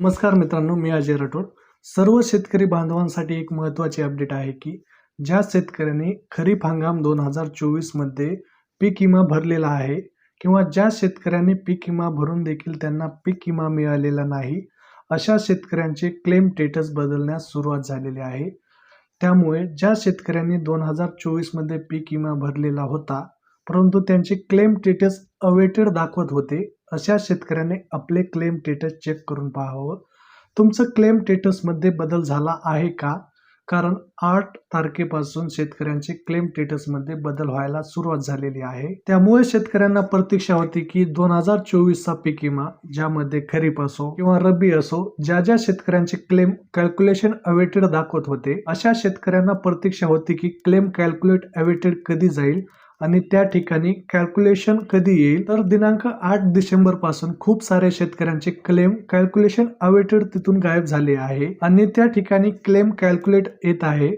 नमस्कार मित्रांनो मी अजय राठोड. सर्व शेतकरी बांधवांसाठी एक महत्त्वाची अपडेट आहे की ज्या शेतकऱ्यांनी खरीप हंगाम दोन हजार चोवीसमध्ये पीक विमा भरलेला आहे किंवा ज्या शेतकऱ्यांनी पीक विमा भरून देखील त्यांना पीक विमा मिळालेला नाही अशा शेतकऱ्यांचे क्लेम स्टेटस बदलण्यास सुरुवात झालेली आहे. त्यामुळे ज्या शेतकऱ्यांनी दोन हजार चोवीसमध्ये पीक विमा भरलेला होता परंतु त्यांचे क्लेम स्टेटस अवेटेड दाखवत होते. अशा शेतकऱ्याने आपले क्लेम स्टेटस चेक करून पाहावं. तुमचं क्लेम स्टेटसमध्ये बदल झाला आहे का? कारण आठ तारखेपासून शेतकऱ्यांचे क्लेम स्टेटसमध्ये बदल व्हायला सुरुवात झालेली आहे. त्यामुळे शेतकऱ्यांना प्रतीक्षा होती की दोन हजार चोवीसचा पीक विमा ज्यामध्ये खरीप असो किंवा रब्बी असो ज्या ज्या शेतकऱ्यांचे क्लेम कॅल्क्युलेशन अवेटेड दाखवत होते अशा शेतकऱ्यांना प्रतीक्षा होती की क्लेम कॅल्क्युलेट अवेटेड कधी जाईल? आणि त्या ठिकाणी कॅल्क्युलेशन कधी येईल? तर दिनांक आठ डिसेंबरपासून खूप सारे शेतकऱ्यांचे क्लेम कॅल्क्युलेशन अवेटेड तिथून गायब झाले आहे. आणि त्या ठिकाणी क्लेम कॅल्क्युलेट येत आहे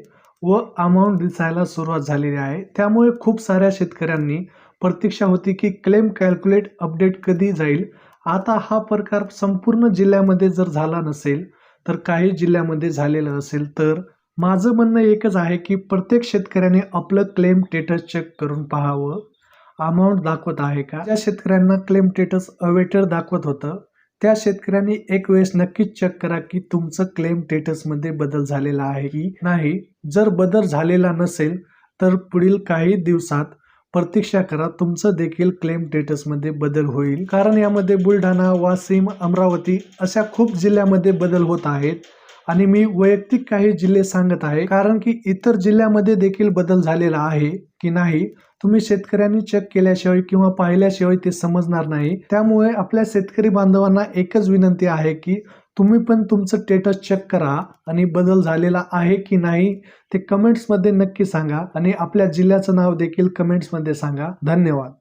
व अमाऊंट दिसायला सुरुवात झालेली आहे. त्यामुळे खूप साऱ्या शेतकऱ्यांनी प्रतीक्षा होती की क्लेम कॅल्क्युलेट अपडेट कधी जाईल? आता हा प्रकार संपूर्ण जिल्ह्यामध्ये जर झाला नसेल तर काही जिल्ह्यामध्ये झालेलं असेल तर माझं म्हणणं एकच आहे की प्रत्येक शेतकऱ्याने आपलं क्लेम स्टेटस चेक करून पाहावं. अमाऊंट दाखवत आहे का? ज्या शेतकऱ्यांना क्लेम स्टेटस अवेटर दाखवत होतं त्या शेतकऱ्यांनी एक वेळेस नक्कीच चेक करा की तुमचं क्लेम स्टेटसमध्ये बदल झालेला आहे की नाही. जर बदल झालेला नसेल तर पुढील काही दिवसात प्रतीक्षा करा तुमचं देखील क्लेम स्टेटसमध्ये बदल होईल. कारण यामध्ये बुलढाणा वाशिम अमरावती अशा खूप जिल्ह्यामध्ये बदल होत आहेत. आणि मी वैयक्तिक काही जिल्हे सांगत आहे कारण की इतर जिल्ह्यामध्ये देखील बदल झालेला आहे की नाही तुम्ही शेतकऱ्यांनी चेक केल्याशिवाय किंवा पाहिल्याशिवाय ते समजणार नाही. त्यामुळे आपल्या शेतकरी बांधवांना एकच विनंती आहे की तुम्ही पण तुमचं स्टेटस चेक करा आणि बदल झालेला आहे की नाही ते कमेंट्समध्ये नक्की सांगा आणि आपल्या जिल्ह्याचं नाव देखील कमेंट्समध्ये सांगा. धन्यवाद.